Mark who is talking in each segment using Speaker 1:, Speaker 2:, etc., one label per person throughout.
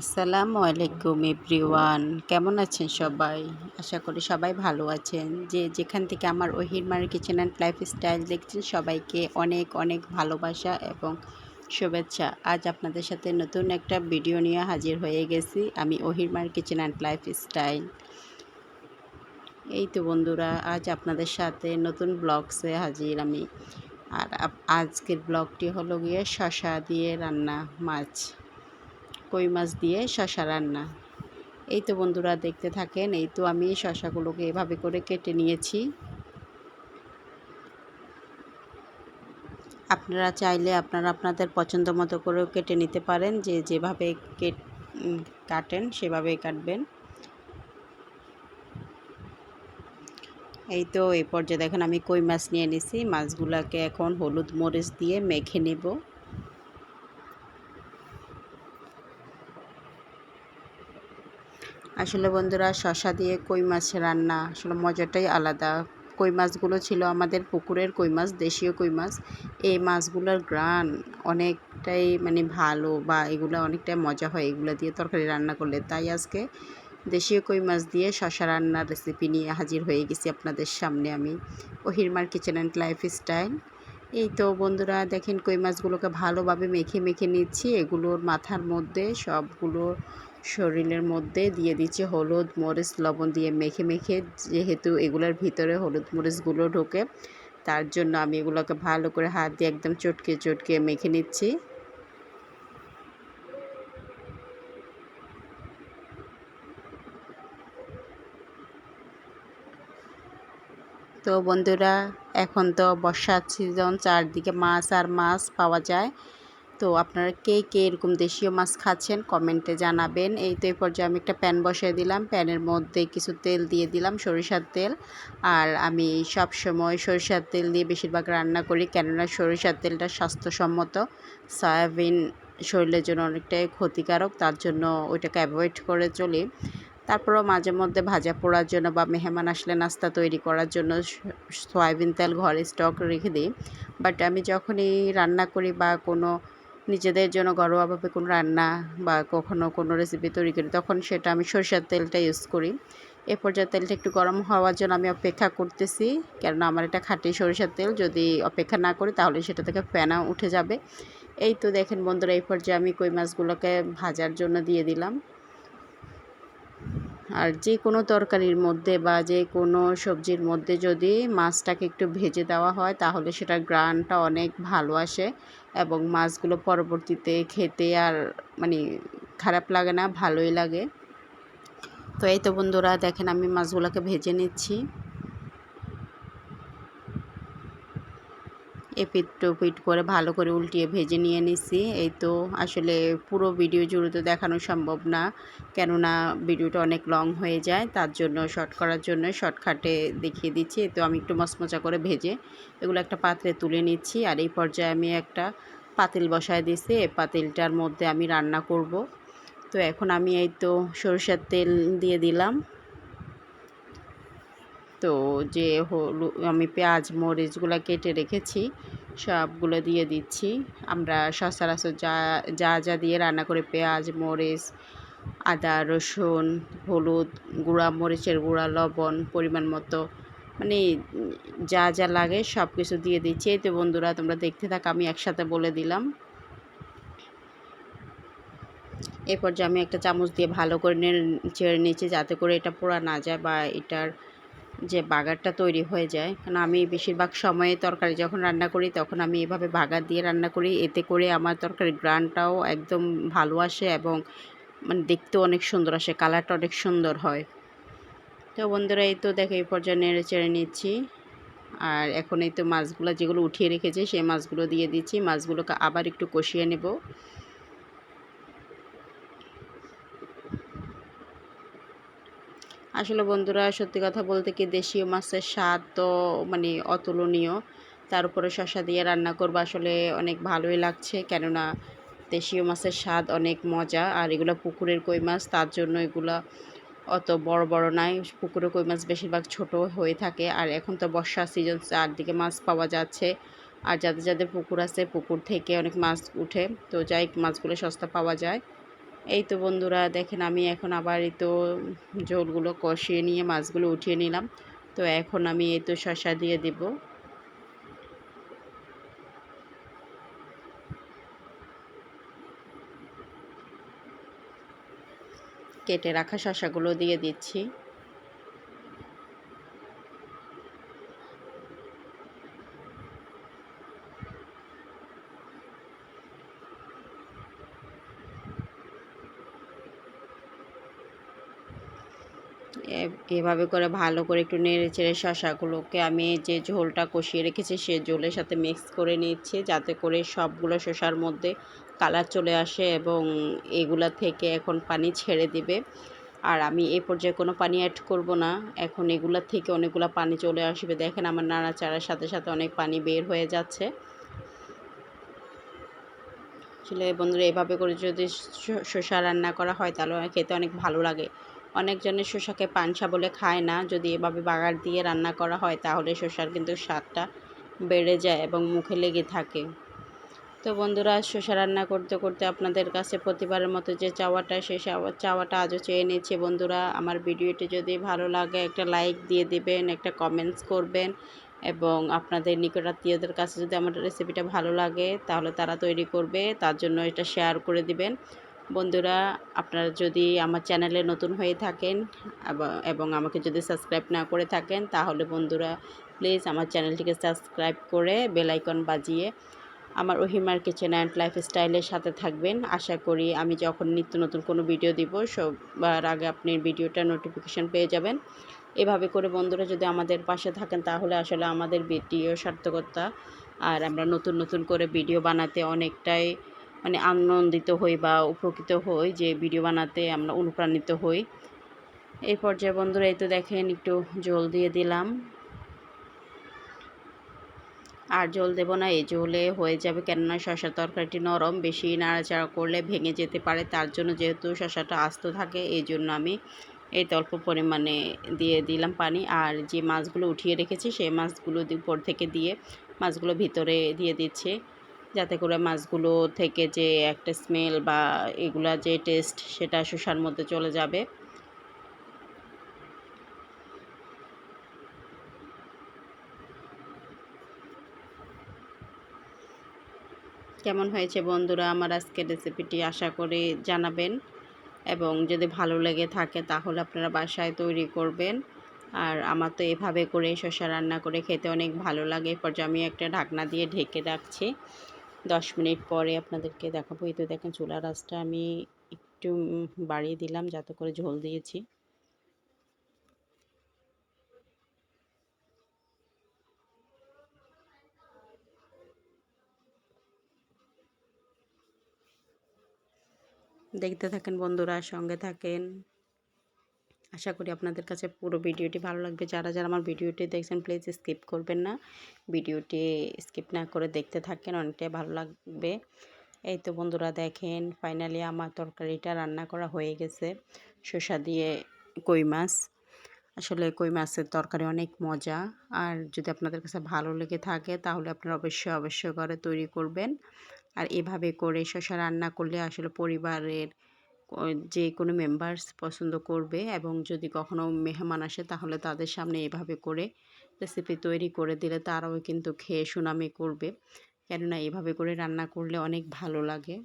Speaker 1: আসসালামু আলাইকুম এভরিওয়ান। কেমন আছেন সবাই? আশা করি সবাই ভালো আছেন। যে যেখান থেকে আমার ওহিরমার কিচেন অ্যান্ড লাইফ স্টাইল দেখছেন, সবাইকে অনেক অনেক ভালোবাসা এবং শুভেচ্ছা। আজ আপনাদের সাথে নতুন একটা ভিডিও নিয়ে হাজির হয়ে গেছি আমি ওহিরমার কিচেন অ্যান্ড লাইফ স্টাইল এই তো বন্ধুরা, আজ আপনাদের সাথে নতুন ব্লগসে হাজির আমি। আর আজকের ব্লগটি হলো গিয়ে শশা দিয়ে রান্না মাছ। কই মাছ দিয়ে শশা রান্না। এই তো বন্ধুরা দেখতে থাকেন, এই তো আমি শশাগুলোকে এভাবে করে কেটে নিয়েছি। আপনারা চাইলে আপনারা আপনাদের পছন্দ মতো করেও কেটে নিতে পারেন, যে যেভাবে কেট কাটেন সেভাবেই কাটবেন। এই তো এই পর্যায়ে দেখেন আমি কই মাছ নিয়ে নিছি, মাছগুলোকে এখন হলুদ মরিচ দিয়ে মেখে নেব। আসলে বন্ধুরা শশা দিয়ে কই মাছ রান্না, আসলে মজাটাই আলাদা। কই মাছগুলো ছিল আমাদের পুকুরের কই মাছ, দেশীয় কই মাছ। এই মাছগুলোর গ্রান অনেকটাই মানে ভালো বা এগুলো অনেকটাই মজা হয়, এগুলো দিয়ে তরকারি রান্না করলে। তাই আজকে দেশীয় কই মাছ দিয়ে শশা রান্নার রেসিপি নিয়ে হাজির হয়ে গেছি আপনাদের সামনে আমি। ওহিরমার কিচেন অ্যান্ড লাইফ স্টাইল এই তো বন্ধুরা দেখেন কই মাছগুলোকে ভালোভাবে মেখে মেখে নিচ্ছি। এগুলোর মাথার মধ্যে, সবগুলো শরীরের মধ্যে দিয়ে দিচ্ছি হলুদ মরিচ, লবণ দিয়ে মেখে মেখে। যেহেতু এগুলোর ভিতরে হলুদ মরিচগুলো ঢোকে, তার জন্য আমি এগুলোকে ভালো করে হাত দিয়ে একদম চটকে চটকে মেখে নিচ্ছি। তো বন্ধুরা এখন তো বর্ষার সিজন চারদিকে মাছ আর মাছ পাওয়া যায়। তো আপনারা কে কে এরকম দেশীয় মাছ খাচ্ছেন কমেন্টে জানাবেন। এই তো এই পর্যায়ে আমি একটা প্যান বসিয়ে দিলাম। প্যানের মধ্যে কিছু তেল দিয়ে দিলাম, সরিষার তেল। আর আমি সব সময় সরিষার তেল দিয়ে বেশিরভাগ রান্না করি, কেননা সরিষার তেলটা স্বাস্থ্যসম্মত। সয়াবিন শরীরের জন্য অনেকটাই ক্ষতিকারক, তার জন্য ওইটাকে অ্যাভয়েড করে চলি। তারপরও মাঝে মধ্যে ভাজা পোড়ার জন্য বা মেহমান আসলে নাস্তা তৈরি করার জন্য সয়াবিন তেল ঘরে স্টক রেখে দিই। বাট আমি যখনই রান্না করি বা কোনো নিজেদের জন্য ঘরোয়াভাবে কোনো রান্না বা কখনো কোনো রেসিপি তৈরি করি, তখন সেটা আমি সরষের তেলটা ইউজ করি। এ পর্যায়ে তেলটা একটু গরম হওয়ার জন্য আমি অপেক্ষা করতেছি, কেননা আমার এটা খাঁটি সরিষার তেল, যদি অপেক্ষা না করি তাহলে সেটা থেকে ফেনা উঠে যাবে। এই তো দেখেন বন্ধুরা, এই পর্যায়ে আমি কই মাছগুলোকে ভাজার জন্য দিয়ে দিলাম। আর যে কোনো তরকারির মধ্যে বা যে কোনো সবজির মধ্যে যদি মাছটাকে একটু ভেজে দেওয়া হয়, তাহলে সেটার গ্রানটা অনেক ভালো আসে এবং মাছগুলো পরবর্তীতে খেতে আর মানে খারাপ লাগে না, ভালোই লাগে। তো এই তো বন্ধুরা, দেখেন আমি মাছগুলোকে ভেজে নিচ্ছি। এপিট টপিট করে ভালো করে উল্টিয়ে ভেজে নিয়ে নিছি। এই তো আসলে পুরো ভিডিও জুড়ে তো দেখানো সম্ভব না, কেননা ভিডিওটা অনেক লং হয়ে যায়, তার জন্য শর্ট করার জন্য শর্টকাটে দেখিয়ে দিচ্ছি। তো আমি একটু মচমচা করে ভেজে এগুলো একটা পাত্রে তুলে নিচ্ছি। আর এই পর্যায়ে আমি একটা পাতিল বসায় দিছি। এই পাতিলটার মধ্যে আমি রান্না করব। তো এখন আমি এই তো সরষের তেল দিয়ে দিলাম। তো যে হলু, আমি পেঁয়াজ মরিচগুলো কেটে রেখেছি, সবগুলো দিয়ে দিচ্ছি। আমরা সচরাচর যা যা যা দিয়ে রান্না করে পেঁয়াজ, মরিচ, আদা, রসুন, হলুদ গুঁড়া, মরিচের গুঁড়া, লবণ পরিমাণ মতো। মানে যা যা লাগে সব কিছু দিয়ে দিচ্ছি। এই তো বন্ধুরা, তোমরা দেখতে থাক, আমি একসাথে বলে দিলাম। এরপর যে আমি একটা চামচ দিয়ে ভালো করে চেড়ে নিচ্ছি, যাতে করে এটা পোড়া না যায় বা এটার যে বাগারটা তৈরি হয়ে যায়। কারণ আমি বেশিরভাগ সময়ে তরকারি যখন রান্না করি, তখন আমি এভাবে বাগার দিয়ে রান্না করি। এতে করে আমার তরকারির গ্রানটাও একদম ভালো আসে এবং মানে দেখতেও অনেক সুন্দর আসে, কালারটা অনেক সুন্দর হয়। তো বন্ধুরা, এই তো দেখো, এই পর্যায়ে নেড়ে চেড়ে নিচ্ছি। আর এখন এই তো মাছগুলো যেগুলো উঠিয়ে রেখেছি, সেই মাছগুলো দিয়ে দিচ্ছি। মাছগুলোকে আবার একটু কষিয়ে নেব। আসলে বন্ধুরা সত্যি কথা বলতে কি দেশীয় মাছের স্বাদ তো মানে অতুলনীয়। তার উপরে শশা দিয়ে রান্না করব আসলে অনেক ভালোই লাগছে। কেননা দেশীয় মাছের স্বাদ অনেক মজা, আর এগুলো পুকুরের কই মাছ, তার জন্য এগুলো অত বড় বড় নাই। পুকুরে কই মাছ বেশিরভাগ ছোট হয়ে থাকে, আর এখন তো বর্ষা সিজন চারদিকে মাছ পাওয়া যাচ্ছে। আর যাদের যাদের পুকুর আছে, পুকুর থেকে অনেক মাছ উঠে। তো যাই মাছগুলো সস্তা পাওয়া যায়। এই তো বন্ধুরা দেখেন আমি এখন আবার এই তো ঝোলগুলো কষিয়ে নিয়ে মাছগুলো উঠিয়ে নিলাম। তো এখন আমি এই তো শশা দিয়ে দেব। কেটে রাখা শশাগুলো দিয়ে দিচ্ছি। এভাবে করে ভালো করে একটু নেড়ে চেড়ে শশাগুলোকে আমি যে ঝোলটা কষিয়ে রেখেছি, সে ঝোলের সাথে মিক্স করে নিচ্ছি যাতে করে সবগুলো শশার মধ্যে কালার চলে আসে এবং এগুলা থেকে এখন পানি ছেড়ে দিবে। আর আমি এই পর্যায়ে কোনো পানি অ্যাড করব না। এখন এগুলা থেকে অনেকগুলো পানি চলে আসবে। দেখেন আমার নাড়াচাড়ার সাথে সাথে অনেক পানি বের হয়ে যাচ্ছে। আসলে বন্ধুরা, এভাবে করে যদি শসা রান্না করা হয়, তাহলে খেতে অনেক ভালো লাগে। অনেকজনের শসাকে পানসা বলে খায় না। যদি এভাবে বাগার দিয়ে রান্না করা হয়, তাহলে শসার কিন্তু স্বাদটা বেড়ে যায় এবং মুখে লেগে থাকে। তো বন্ধুরা শসা রান্না করতে করতে আপনাদের কাছে প্রতিবারের মতো যে চাওয়াটা, সে চাওয়াটা আজও চেয়ে নিচ্ছে বন্ধুরা, আমার ভিডিওটি যদি ভালো লাগে, একটা লাইক দিয়ে দিবেন, একটা কমেন্টস করবেন এবং আপনাদের নিকটাত্মীয়দের কাছে যদি আমার রেসিপিটা ভালো লাগে, তাহলে তারা তৈরি করবে, তার জন্য এটা শেয়ার করে দিবেন। বন্ধুরা, আপনারা যদি আমার চ্যানেলে নতুন হয়ে থাকেন এবং আমাকে যদি সাবস্ক্রাইব না করে থাকেন, তাহলে বন্ধুরা, প্লিজ আমার চ্যানেলটিকে সাবস্ক্রাইব করে বেলাইকন বাজিয়ে আমার ওহিমার কিচেন অ্যান্ড লাইফস্টাইলের সাথে থাকবেন। আশা করি আমি যখন নিত্য নতুন কোনো ভিডিও দিব, সবার আগে আপনি ভিডিওটা নোটিফিকেশান পেয়ে যাবেন। এভাবে করে বন্ধুরা যদি আমাদের পাশে থাকেন, তাহলে আসলে আমাদের ভিডিও সার্থকতা আর আমরা নতুন নতুন করে ভিডিও বানাতে অনেকটাই মানে আনন্দিত হই বা উপকৃত হই যে ভিডিও বানাতে আমরা অনুপ্রাণিত হই। এই পর্যায়ে বন্ধুরা এই তো দেখেন একটু জল দিয়ে দিলাম। আর জল দেব না, এই জলে হয়ে যাবে কেননা শশা তরকারিটি নরম, বেশি নাড়াচাড়া করলে ভেঙে যেতে পারে। তার জন্য যেহেতু শশাটা আস্ত থাকে, এই জন্য আমি এই অল্প পরিমাণে দিয়ে দিলাম পানি। আর যে মাছগুলো উঠিয়ে রেখেছি, সেই মাছগুলো উপর থেকে দিয়ে, মাছগুলো ভিতরে দিয়ে দিচ্ছে। যাতে করে মাছগুলো থেকে যে একটা স্মেল বা এগুলা যে টেস্ট সেটা শসার মধ্যে চলে যাবে। কেমন হয়েছে বন্ধুরা আমার আজকের রেসিপিটি আশা করে জানাবেন। এবং যদি ভালো লেগে থাকে তাহলে আপনারা বাসায় তৈরি করবেন। আর আমার তো এভাবে করে শসা রান্না করে খেতে অনেক ভালো লাগে। এরপর আমি একটা ঢাকনা দিয়ে ঢেকে রাখছি। দশ মিনিট পরে আপনাদেরকে দেখাবো। এই তো দেখেন চুলা রাসটা আমি একটু বাড়িয়ে দিলাম যাতে করে ঝোল দিয়েছি। দেখতে থাকেন বন্ধুরা, সঙ্গে থাকেন। আশা করি আপনাদের কাছে পুরো ভিডিওটি ভালো লাগবে। যারা যারা আমার ভিডিওটি দেখছেন প্লিজ স্কিপ করবেন না। ভিডিওটি স্কিপ না করে দেখতে থাকেন, অনেকটাই ভালো লাগবে। এই তো বন্ধুরা দেখেন ফাইনালি আমার তরকারিটা রান্না করা হয়ে গেছে। শসা দিয়ে কই মাছ। আসলে কই মাছের তরকারি অনেক মজা। আর যদি আপনাদের কাছে ভালো লেগে থাকে, তাহলে আপনারা অবশ্যই অবশ্যই করে তৈরি করবেন। আর এভাবে করে শসা রান্না করলে আসলে পরিবারের যে কোনো মেম্বার্স পছন্দ করবে এবং যদি কখনও মেহমান আসে তাহলে তাদের সামনে এভাবে করে রেসিপি তৈরি করে দিলে তারাও কিন্তু খেয়ে সুনামি করবে। কেননা এভাবে করে রান্না করলে অনেক ভালো লাগে।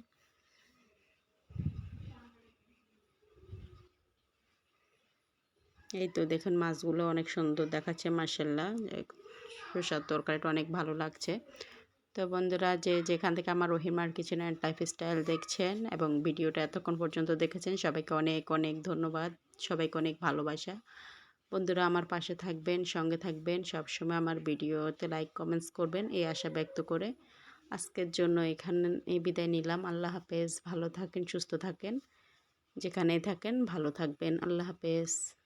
Speaker 1: এই তো দেখুন মাছগুলো অনেক সুন্দর দেখাচ্ছে মার্শাল্লাহ শসার তরকারিটা অনেক ভালো লাগছে। তো বন্ধুরা যে যেখান থেকে আমার রহিমার কিচেন অ্যান্ড লাইফস্টাইল দেখছেন এবং ভিডিওটা এতক্ষণ পর্যন্ত দেখেছেন, সবাইকে অনেক অনেক ধন্যবাদ। সবাইকে অনেক ভালোবাসা। বন্ধুরা আমার পাশে থাকবেন, সঙ্গে থাকবেন, সবসময় আমার ভিডিওতে লাইক কমেন্টস করবেন, এই আশা ব্যক্ত করে আজকের জন্য এখানে বিদায় নিলাম। আল্লাহ হাফেজ। ভালো থাকেন, সুস্থ থাকেন। যেখানেই থাকেন, ভালো থাকবেন। আল্লাহ হাফেজ।